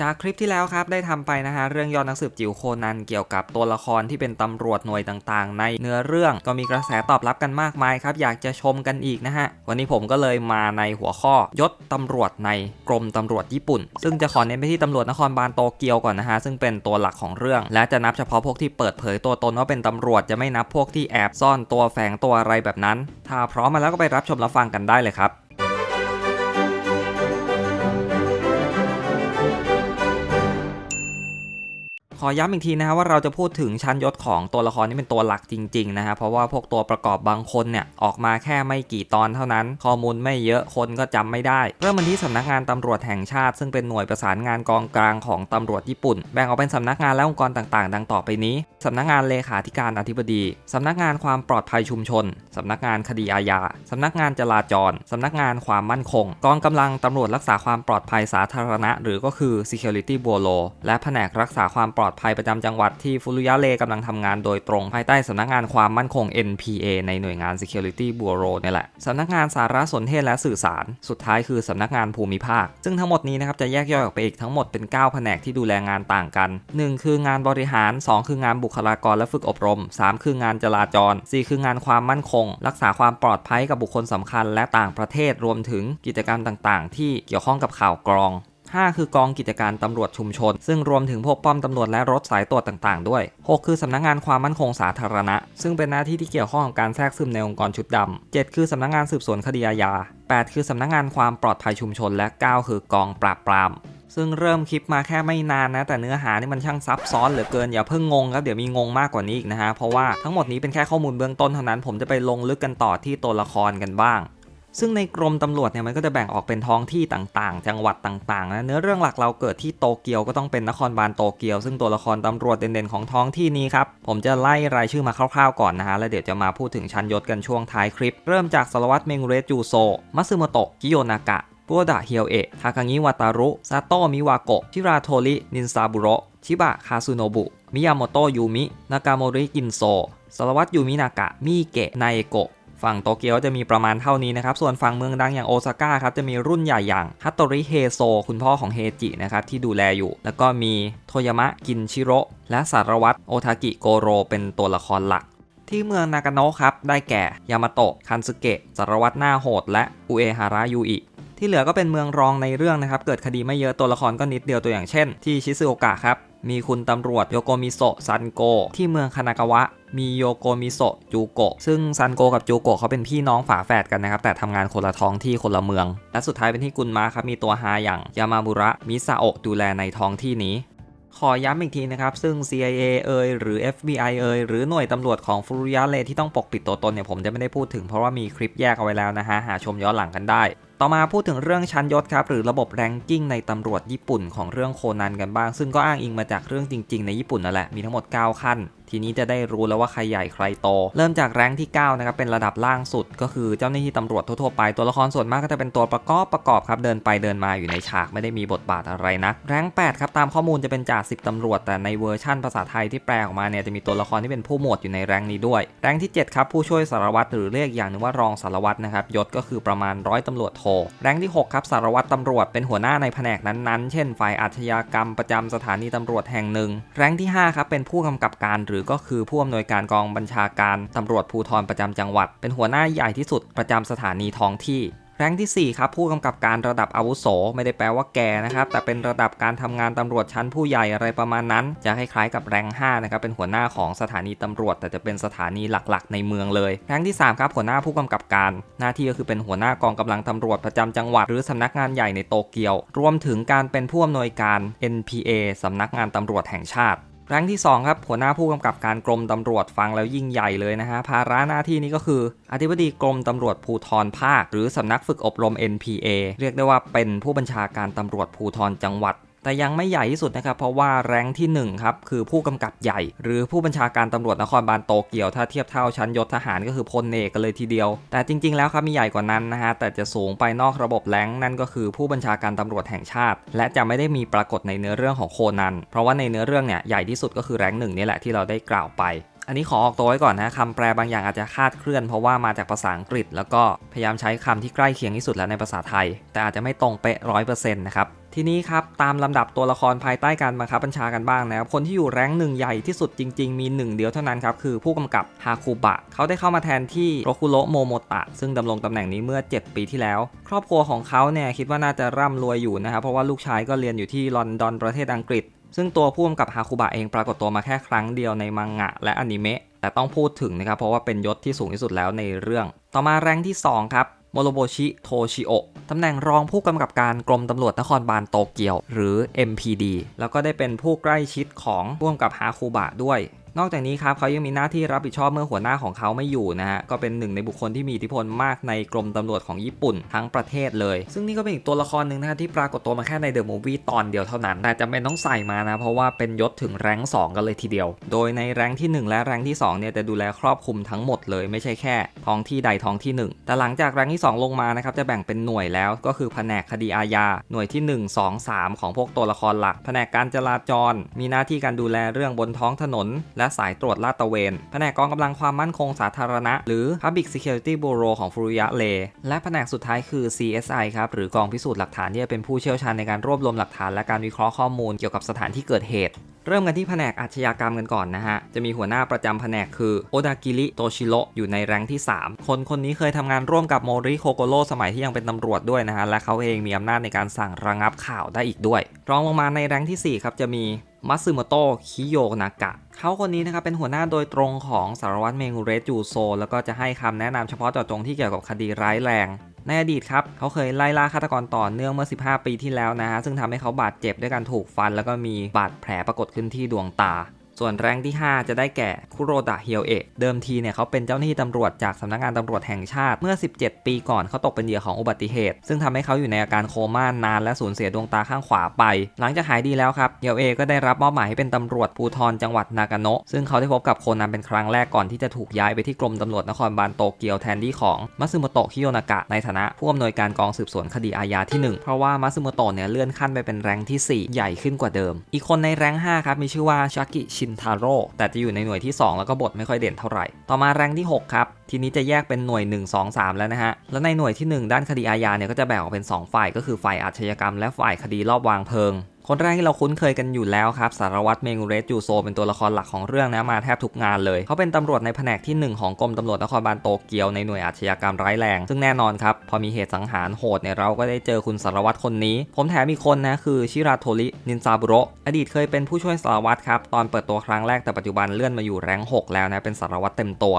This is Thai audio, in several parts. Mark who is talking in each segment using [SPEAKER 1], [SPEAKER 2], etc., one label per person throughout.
[SPEAKER 1] จากคลิปที่แล้วครับได้ทำไปนะฮะเรื่องยอดนักสืบจิ๋วโคนันเกี่ยวกับตัวละครที่เป็นตำรวจหน่วยต่างๆ ในเนื้อเรื่องก็มีกระแสตอบรับกันมากมายครับ อยากจะชมกันอีกนะฮะ วันนี้ผมก็เลยมาในหัวข้อยศตำรวจในกรมตำรวจญี่ปุ่น ซึ่งจะขอเน้นไปที่ตำรวจนครบาลโตเกียวก่อนนะฮะซึ่งเป็นตัวหลักของเรื่อง และจะนับเฉพาะพวกที่เปิดเผยตัวตนว่าเป็นตำรวจจะไม่นับพวกที่แอบซ่อนตัวแฝงตัวอะไรแบบนั้น ถ้าพร้อมมาแล้วก็ไปรับชมรับฟังกันได้เลยครับ ขอย้ำอีกทีนะฮะว่าเราจะพูดถึงชั้นยศของตัวละครที่เป็นตัวหลักจริงๆนะฮะเพราะว่าพวกตัวประกอบบางคนเนี่ยออกมาแค่ไม่กี่ตอนเท่านั้น ข้อมูลไม่เยอะคนก็จำไม่ได้ เริ่มมันที่สำนักงานตำรวจแห่งชาติ ซึ่งเป็นหน่วยประสานงานกองกลางของตำรวจญี่ปุ่น แบ่งออกเป็นสำนักงานและองค์กรต่างๆ ดังต่อไปนี้สำนักงานเลขาธิการอธิบดีสำนักงานความปลอดภัยชุมชนสำนักงานคดีอาญาสำนักงานจราจรสำนักงานความมั่นคง กองกำลังตำรวจรักษาความปลอดภัยสาธารณะ หรือก็คือ security bureau และแผนกรักษาความปลอดภัยประจำจังหวัดที่ฟุรุยะเลกำลังทำงานโดยตรงภายใต้สำนักงานความมั่นคง NPA ในหน่วยงาน Security Bureau นี่แหละสำนักงานสารสนเทศและสื่อสาร สุดท้ายคือสำนักงานภูมิภาค ซึ่งทั้งหมดนี้นะครับจะแยกย่อยออกไปอีกทั้งหมดเป็น 9 แผนกที่ดูแลงานต่างกัน 1 คืองานบริหาร 2 คืองานบุคลากรและฝึกอบรม 3 คืองานจราจร 4 คืองานความมั่นคง รักษาความปลอดภัยกับบุคคลสำคัญและต่างประเทศรวมถึงกิจกรรมต่าง ๆ ที่เกี่ยวข้องกับข่าวกรอง 5 คือกองกิจการตำรวจชุมชน ซึ่งรวมถึงพวกป้อมตำรวจและรถสายตรวจต่างๆ ด้วย 6 คือสำนักงานความมั่นคงสาธารณะ ซึ่งเป็นหน้าที่ที่เกี่ยวข้องกับการแทรกซึมในองค์กรชุดดำ 7 คือสำนักงานสืบสวนคดีอาญา 8 คือสำนักงานความปลอดภัยชุมชน และ 9 คือกองปราบปรามซึ่งเริ่มคลิปมาแค่ไม่นานนะ แต่เนื้อหานี่มันช่างซับซ้อนเหลือเกินอย่าเพิ่งงงครับเดี๋ยวมีงงมากกว่านี้อีกนะฮะเพราะว่าทั้งหมดนี้เป็นแค่ข้อมูลเบื้องต้นเท่านั้น ผมจะไปลงลึกกันต่อที่ตัวละครกันบ้าง ซึ่งในกรมตำรวจเนี่ยมันก็จะแบ่งออกเป็นท้องที่ต่างๆ จังหวัดต่างๆนะเนื้อเรื่องหลักเราเกิดที่โตเกียวก็ต้องเป็นนครบาลโตเกียว ซึ่งตัวละครตำรวจเด่นๆของท้องที่นี้ครับ ผมจะไล่รายชื่อมาคร่าวๆก่อนนะฮะ แล้วเดี๋ยวจะมาพูดถึงชั้นยศกันช่วงท้ายคลิป เริ่มจากสารวัตรเมงเรจูโซมัตสึโมโตะกิโยนากะปัวดะเฮียวเอะทาคางิวาตารุซาโตะมิวาโกะชิราโทรินินซาบุโรชิบะคาซุโนบุมิยาโมโตะยูมินากาโมริกินโซสารวัตรยูมินากะมิเกะไนโกะ ฝั่งโตเกียวจะมีประมาณเท่านี้นะครับ ส่วนฝั่งเมืองดังอย่างโอซาก้าครับจะมีรุ่นใหญ่อย่างฮัตโตริเฮโซคุณพ่อของเฮจินะครับที่ดูแลอยู่ แล้วก็มีโทยามะกินชิโร่และสารวัตรโอทากิโกโรเป็นตัวละครหลักที่เมืองนากาโนะครับ ได้แก่ ยามาโตะ คันสึเกะ สารวัตรหน้าโหด และอุเอฮาระยูอิ ที่เหลือก็เป็นเมืองรองในเรื่องนะครับ เกิดคดีไม่เยอะตัวละครก็นิดเดียวตัวอย่างเช่น ที่ชิซึโอกะครับ มีคุณตำรวจโยโกมิโซะซันโก ที่เมืองคานากาวะ มีโยโกมิโซะจูโกะซึ่งซันโกกับจูโกะเขาเป็นพี่น้องฝาแฝดกันนะครับ แต่ทำงานคนละท้องที่คนละเมือง และสุดท้ายเป็นที่กุนมาครับมีตัวฮาอย่างยามาบุระมิซาโอะดูแลในท้องที่นี้ขอย้ำอีกทีนะครับ ซึ่ง CIA เอยหรือ FBI เอยหรือหน่วยตำรวจของฟุรุยะเลที่ต้องปกปิดตัวตนเนี่ยผมจะไม่ได้พูดถึงเพราะว่ามีคลิปแยกเอาไว้แล้วนะฮะ หาชมย้อนหลังกันได้ ต่อมาพูดถึงเรื่องชั้นยศครับหรือระบบแรงกิ้งในตำรวจญี่ปุ่นของเรื่องโคนันกันบ้าง ซึ่งก็อ้างอิงมาจากเรื่องจริง ๆ ในญี่ปุ่นนั่นแหละมีทั้งหมด 9 ขั้นทีนี้จะได้รู้แล้วว่าใครใหญ่ใครโต เริ่มจากแรงที่9นะครับเป็นระดับล่างสุด ก็คือเจ้าหน้าที่ตำรวจทั่วๆไปตัวละครส่วนมากก็จะเป็นตัวประกอบประกอบครับเดินไปเดินมาอยู่ในฉากไม่ได้มีบทบาทอะไรนะแรง8ครับตามข้อมูลจะเป็นจ่าสิบตำรวจ แต่ในเวอร์ชั่นภาษาไทยที่แปลออกมาเนี่ยจะมีตัวละครที่เป็นผู้หมวดอยู่ในแรงนี้ด้วยแรงที่7ครับผู้ช่วยสารวัตรหรือเรียกอย่างนึงว่ารองสารวัตรนะครับยศก็คือประมาณร้อยตำรวจโทแรงที่ 6 ครับสารวัตรตำรวจเป็นหัวหน้าในแผนกนั้นๆ เช่น ฝ่ายอาชญากรรมประจำสถานีตำรวจแห่งหนึ่ง แรงที่ 5 ครับเป็นผู้กำกับการหรือก็คือผู้อำนวยการกองบัญชาการตำรวจภูธรประจำจังหวัด เป็นหัวหน้าใหญ่ที่สุดประจำสถานีท้องที่ แรงที่ 4 ครับ ผู้กำกับการระดับอาวุโส ไม่ได้แปลว่าแก่นะครับ แต่เป็นระดับการทำงานตำรวจชั้นผู้ใหญ่อะไรประมาณนั้น จะคล้ายๆกับแรง5นะครับเป็นหัวหน้าของสถานีตำรวจ แต่จะเป็นสถานีหลักๆ ในเมืองเลยแรงที่3ครับหัวหน้าผู้กำกับการ หน้าที่ก็คือเป็นหัวหน้ากองกำลังตำรวจประจำจังหวัด หรือสำนักงานใหญ่ในโตเกียว รวมถึงการเป็นผู้อำนวยการ NPA สำนักงานตำรวจแห่งชาติ แรงที่ 2 ครับ หัวหน้าผู้กำกับการกรมตำรวจฟังแล้วยิ่งใหญ่เลยนะฮะ ภาระหน้าที่นี้ก็คือ อธิบดีกรมตำรวจภูธรภาค หรือสำนักฝึกอบรม NPA เรียกได้ว่าเป็นผู้บัญชาการตำรวจภูธรจังหวัด แต่ยังไม่ใหญ่ที่สุดนะครับ เพราะว่าแรงที่ 1 ครับ คือผู้กำกับใหญ่ หรือผู้บัญชาการตำรวจนครบาลโตเกียว ถ้าเทียบเท่าชั้นยศทหารก็คือพลเอกกันเลยทีเดียว แต่จริง ๆ แล้วครับมีใหญ่กว่านั้นนะฮะ แต่จะสูงไปนอกระบบแรงนั่นก็คือผู้บัญชาการตำรวจแห่งชาติ และจะไม่ได้มีปรากฏในเนื้อเรื่องของโคนัน เพราะว่าในเนื้อเรื่องเนี่ยใหญ่ที่สุดก็คือแรงหนึ่งนี่แหละที่เราได้กล่าวไปอันนี้ขอออกตัวไว้ก่อนนะคำแปลบางอย่างอาจจะคาดเคลื่อนเพราะว่ามาจากภาษาอังกฤษ แล้วก็พยายามใช้คำที่ใกล้เคียงที่สุดแล้วในภาษาไทย แต่อาจจะไม่ตรงเป๊ะร้อยเปอร์เซ็นต์นะครับ ทีนี้ครับตามลำดับตัวละครภายใต้การบังคับบัญชากันบ้างนะครับคนที่อยู่แรงหนึ่งใหญ่ที่สุดจริง ๆ มีหนึ่งเดียวเท่านั้นครับคือผู้กำกับฮาคุบะเขาได้เข้ามาแทนที่โรคุโรโมโมตะ ซึ่งดำรงตำแหน่งนี้เมื่อ 7 ปีที่แล้ว ครอบครัวของเขาเนี่ยคิดว่าน่าจะร่ำรวยอยู่นะครับเพราะว่าลูกชายก็เรียนอยู่ที่ลอนดอนประเทศอังกฤษ ซึ่งตัวผู้กำกับฮาคุบะเองปรากฏตัวมาแค่ครั้งเดียวในมังงะและอนิเมะแต่ต้องพูดถึงนะครับเพราะว่าเป็นยศที่สูงที่สุดแล้วในเรื่อง ต่อมาแรงที่สองครับ โมโรโบชิ โทชิโอตำแหน่งรองผู้กำกับการกรมตำรวจนครบาลโตเกียว หรือ MPD แล้วก็ได้เป็นผู้ใกล้ชิดของร่วมกับฮาคูบะด้วย นอกจากนี้ครับเขายังมีหน้าที่รับผิดชอบเมื่อหัวหน้าของเขาไม่อยู่นะฮะก็เป็นหนึ่งในบุคคลที่มีอิทธิพลมากในกรมตำรวจของญี่ปุ่นทั้งประเทศเลย ซึ่งนี่ก็เป็นอีกตัวละครหนึ่งนะฮะที่ปรากฏตัวมาแค่ในเดอะมูฟวี่ตอนเดียวเท่านั้น แต่จำเป็นต้องใส่มานะเพราะว่าเป็นยศถึงแรง2กันเลยทีเดียว โดยในแรงที่ 1 และแรงที่2เนี่ยจะดูแลครอบคลุมทั้งหมดเลยไม่ใช่แค่ท้องที่ใดท้องที่ 1 แต่หลังจากแรงที่ 2 ลงมานะครับจะแบ่งเป็นหน่วยแล้วก็คือแผนกคดีอาญาหน่วยที่ 1 2 3 ของพวกตัวละครหลัก แผนกการจราจร มีหน้าที่การดูแลเรื่องบนท้องถนนและสายตรวจลาดตระเวน แผนกกองกำลังความมั่นคงสาธารณะ หรือ Public Security Bureau ของฟุรุยะเล และแผนกสุดท้ายคือ CSI ครับ หรือกองพิสูจน์หลักฐานที่เป็นผู้เชี่ยวชาญในการรวบรวมหลักฐานและการวิเคราะห์ข้อมูลเกี่ยวกับสถานที่เกิดเหตุเริ่มกันที่แผนกอาชญากรรมกันก่อนนะฮะ จะมีหัวหน้าประจำแผนกคือโอดากิริโตชิโรอยู่ในแรงที่ 3 คนคนนี้เคยทำงานร่วมกับโมริโคโกโรสมัยที่ยังเป็นตำรวจด้วยนะฮะ และเขาเองมีอำนาจในการสั่งระงับข่าวได้อีกด้วย รองลงมาในแรงที่ 4 ครับจะมี มัตสึโมโตะคิโยนากะเขาคนนี้นะครับเป็นหัวหน้าโดยตรงของสารวัตรเมงูเรจูโซ แล้วก็จะให้คำแนะนำเฉพาะเจาะจงที่เกี่ยวกับคดีร้ายแรงในอดีตครับ เขาเคยไล่ล่าฆาตกรต่อเนื่องเมื่อ 15 ปีที่แล้วนะฮะซึ่งทำให้เขาบาดเจ็บด้วยการถูกฟัน แล้วก็มีบาดแผลปรากฏขึ้นที่ดวงตา ส่วนแรงที่ 5 จะได้แก่คุโรดะเฮียวเอะเดิมทีเนี่ยเขาเป็นเจ้าหน้าที่ตำรวจจากสำนักงานตำรวจแห่งชาติเมื่อ 17 ปีก่อนเขาตกเป็นเหยื่อของอุบัติเหตุ ซึ่งทำให้เขาอยู่ในอาการโคม่านานและสูญเสียดวงตาข้างขวาไป หลังจากหายดีแล้วครับเฮียวเอะก็ได้รับมอบหมายให้เป็นตำรวจภูธรจังหวัดนากาโนะซึ่งเขาได้พบกับโคนันเป็นครั้งแรกก่อนที่จะถูกย้ายไปที่กรมตำรวจนครบาลโตเกียวแทนที่ของมัตสึโมโตะคิโยนากะในฐานะผู้อำนวยการกองสืบสวนคดีอาญาที่หนึ่งเพราะว่ามัตสึโมโตะเนี่ยเลื่อนขั้นไปเป็นแรงที่สี่ใหญ่ขึ้นกว่าเดิม อีกคนในแรงค์ห้าครับมีชื่อว่าชากิชินทาโร่แต่จะอยู่ในหน่วยที่ 2 แล้วก็บทไม่ค่อยเด่นเท่าไหร่ ต่อมาแรงที่ 6 ครับ ทีนี้จะแยกเป็นหน่วย 1 2 3 แล้วนะฮะ แล้วในหน่วยที่ 1 ด้านคดีอาญาเนี่ยก็จะแบ่งออกเป็น 2 ฝ่ายก็คือฝ่ายอาชญากรรมและฝ่ายคดีรอบวางเพลิง คนแรกที่เราคุ้นเคยกันอยู่แล้วครับ สารวัตรเมงูเรสจูโซเป็นตัวละครหลักของเรื่องนะมาแทบทุกงานเลย เขาเป็นตำรวจในแผนกที่ 1 ของกรมตำรวจนครบาลโตเกียวในหน่วยอาชญากรรมร้ายแรง ซึ่งแน่นอนครับ พอมีเหตุสังหารโหดเนี่ยเราก็ได้เจอคุณสารวัตรคนนี้ ผมแถมอีกคนนะคือชิราโทรินินซาบุโรอดีตเคยเป็นผู้ช่วยสารวัตรครับตอนเปิดตัวครั้งแรกแต่ปัจจุบันเลื่อนมาอยู่แรง6แล้วนะเป็นสารวัตรเต็มตัว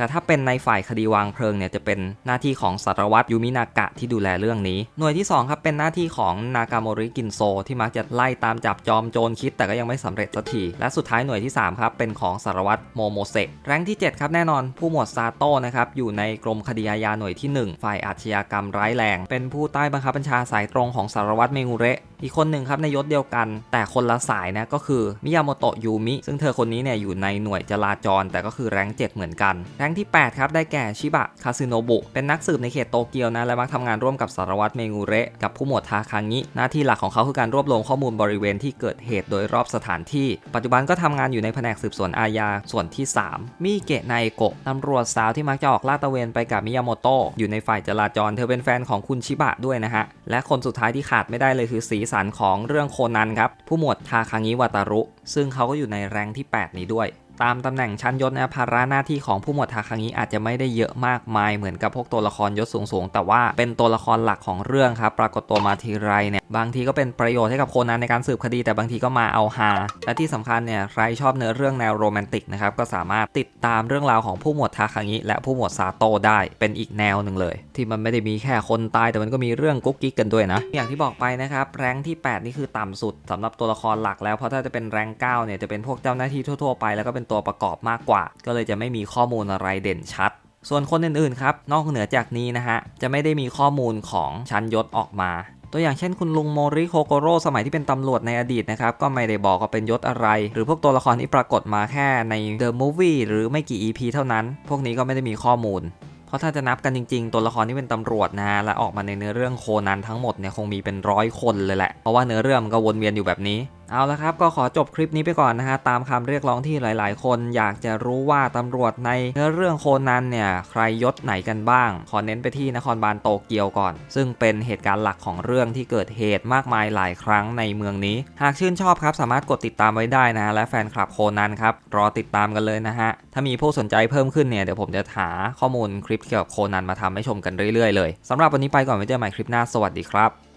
[SPEAKER 1] แต่ถ้าเป็นในฝ่ายคดีวางเพลิงเนี่ยจะเป็นหน้าที่ของสารวัตรยูมินากะที่ดูแลเรื่องนี้ หน่วยที่2ครับเป็นหน้าที่ของนากาโมริกินโซ ที่มักจะไล่ตามจับจอมโจรคิด แต่ก็ยังไม่สำเร็จสักทีและสุดท้ายหน่วยที่3ครับเป็นของสารวัตรโมโมเซะแรงที่ 7 ครับแน่นอนผู้หมวดซาโต้นะครับอยู่ในกรมคดีอาญาหน่วยที่ 1 ฝ่ายอาชญากรรมร้ายแรง เป็นผู้ใต้บังคับบัญชาสายตรงของสารวัตรเมงูเระอีกคนหนึ่งครับในยศเดียวกัน แต่คนละสายนะก็คือมิยาโมโตะยูมิซึ่งเธอคนนี้เนี่ยอยู่ในหน่วยจราจร แต่ก็คือแรง7เหมือนกันแรงค์ที่ 8 ครับ ได้แก่ชิบะ คาซึโนบุ เป็นนักสืบในเขตโตเกียวนะ และมักทำงานร่วมกับสารวัตรเมงูเระ กับผู้หมวดทาคางิ หน้าที่หลักของเขาคือการรวบรวมข้อมูลบริเวณที่เกิดเหตุโดยรอบสถานที่ ปัจจุบันก็ทำงานอยู่ในแผนกสืบสวนอาญา ส่วนที่ 3 มิเกะไนโกะตำรวจสาวที่มักจะออกลาดตระเวนไปกับมิยาโมโตะ อยู่ในฝ่ายจราจร เธอเป็นแฟนของคุณชิบะด้วยนะฮะ และคนสุดท้ายที่ขาดไม่ได้เลยคือสีสันของเรื่องโคนันครับ ผู้หมวดทาคางิวาตารุ ซึ่งเขาก็อยู่ในแรงที่ 8 นี้ด้วย ตามตำแหน่งชั้นยศนะภาระหน้าที่ของผู้หมวดทาคางิอาจจะไม่ได้เยอะมากมายเหมือนกับพวกตัวละครยศสูงๆ แต่ว่าเป็นตัวละครหลักของเรื่องครับ ปรากฏตัวมาทีไรเนี่ยบางทีก็เป็นประโยชน์ให้กับโคนันในการสืบคดี แต่บางทีก็มาเอาฮาและที่สำคัญเนี่ยใครชอบเนื้อเรื่องแนวโรแมนติกนะครับก็สามารถติดตามเรื่องราวของผู้หมวดทาคางิและผู้หมวดซาโตะได้เป็นอีกแนวหนึ่งเลย ที่มันไม่ได้มีแค่คนตายแต่มันก็มีเรื่องกุ๊กกิ๊กกันด้วยนะอย่างที่บอกไปนะครับแรงที่ 8 นี่คือต่ำสุดสำหรับตัวละครหลักแล้วเพราะถ้าจะเป็นแรง9เนี่ยจะเป็นพวกเจ้าหน้าที่ทั่วๆไปแล้วก็เป็นตัวประกอบมากกว่า ก็เลยจะไม่มีข้อมูลอะไรเด่นชัด ส่วนคนอื่นๆครับนอกเหนือจากนี้นะฮะจะไม่ได้มีข้อมูลของชั้นยศออกมาตัวอย่างเช่นคุณลุงโมริโคโกโร่สมัยที่เป็นตำรวจในอดีตนะครับ ก็ไม่ได้บอกว่าเป็นยศอะไร หรือพวกตัวละครที่ปรากฏมาแค่ใน The Movie หรือไม่กี่ EP เท่านั้น พวกนี้ก็ไม่ได้มีข้อมูล เพราะถ้าจะนับกันจริง ๆ ตัวละครที่เป็นตำรวจนะฮะและออกมาในเนื้อเรื่องโคนันทั้งหมดเนี่ยคงมีเป็นร้อยคนเลยแหละเพราะว่าเนื้อเรื่องมันก็วนเวียนอยู่แบบนี้ เอาละครับก็ขอจบคลิปนี้ไปก่อนนะฮะตามคำเรียกร้องที่หลาย ๆ คนอยากจะรู้ว่าตำรวจในเรื่องโคนันเนี่ยใครยศไหนกันบ้าง ขอเน้นไปที่นครบาลโตเกียวก่อน ซึ่งเป็นเหตุการณ์หลักของเรื่องที่เกิดเหตุมากมายหลายครั้งในเมืองนี้ หากชื่นชอบครับสามารถกดติดตามไว้ได้นะฮะและแฟนคลับโคนันครับรอติดตามกันเลยนะฮะถ้ามีผู้สนใจเพิ่มขึ้นเนี่ยเดี๋ยวผมจะหาข้อมูลคลิปเกี่ยวกับโคนันมาทำให้ชมกันเรื่อย ๆ เลยสำหรับวันนี้ไปก่อนไว้เจอใหม่คลิปหน้าสวัสดีครับ